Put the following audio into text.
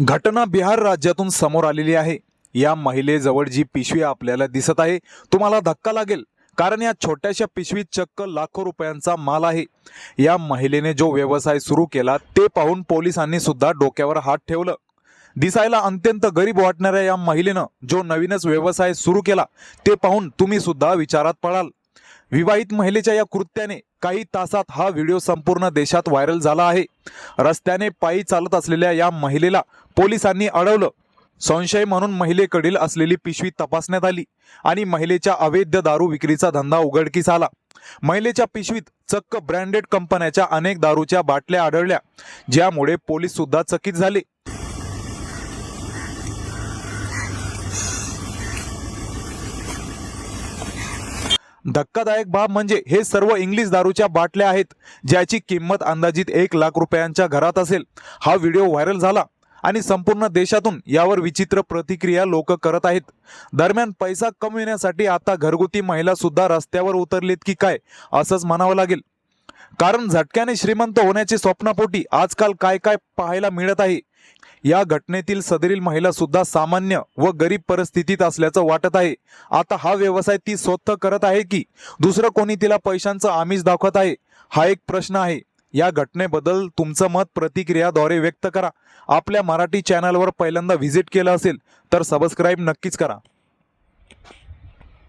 घटना बिहार राज्यातून समोर आलेली आहे. या महिलेजवळ जी पिशवी आपल्याला दिसत आहे तुम्हाला धक्का लागेल. कारण या छोट्याशा पिशवीत चक्क लाखो रुपयांचा माल आहे. या महिलेने जो व्यवसाय सुरू केला ते पाहून पोलिसांनी सुद्धा डोक्यावर हात ठेवलं. दिसायला अत्यंत गरीब वाटणाऱ्या या महिलेनं जो नवीनच व्यवसाय सुरू केला ते पाहून तुम्ही सुद्धा विचारात पडाल. विवाहित महिलेच्या या कृत्याने काही तासात हा व्हिडिओ संपूर्ण देशात व्हायरल झाला आहे. रस्त्याने पायी चालत असलेल्या या महिलेला पोलिसांनी अडवलं. संशय म्हणून महिलेकडील असलेली पिशवी तपासण्यात आली आणि महिलेच्या अवैध दारू विक्रीचा धंदा उघडकीस आला. महिलेच्या पिशवीत चक्क ब्रँडेड कंपन्याच्या अनेक दारूच्या बाटल्या आढळल्या ज्यामुळे पोलीस सुद्धा चकित झाले. धक्कादायक बाब म्हणजे हे सर्व इंग्लिश दारूच्या बाटल्या आहेत ज्याची किंमत अंदाजित एक लाख रुपयांच्या घरात असेल. हा व्हिडिओ व्हायरल झाला आणि संपूर्ण देशातून यावर विचित्र प्रतिक्रिया लोक करत आहेत. दरम्यान पैसा कमविण्यासाठी आता घरगुती महिला सुद्धा रस्त्यावर उतरलीत की काय असंच म्हणावं लागेल. कारण झटक्याने श्रीमंत होण्याचे स्वप्नापोटी आजकाल काय काय पाहायला मिळत आहे? या घटनेतील सदरील महिला सुद्धा सामान्य व गरीब परिस्थितीत असल्याचं वाटत आहे. आता हा व्यवसाय ती स्वतः करत आहे की दुसरं कोणी तिला पैशांचं आमिष दाखवत आहे? हा एक प्रश्न आहे. या घटनेबद्दल तुमचं मत प्रतिक्रियाद्वारे व्यक्त करा. आपल्या मराठी चॅनलवर पहिल्यांदा व्हिजिट केलं असेल तर सबस्क्राईब नक्कीच करा.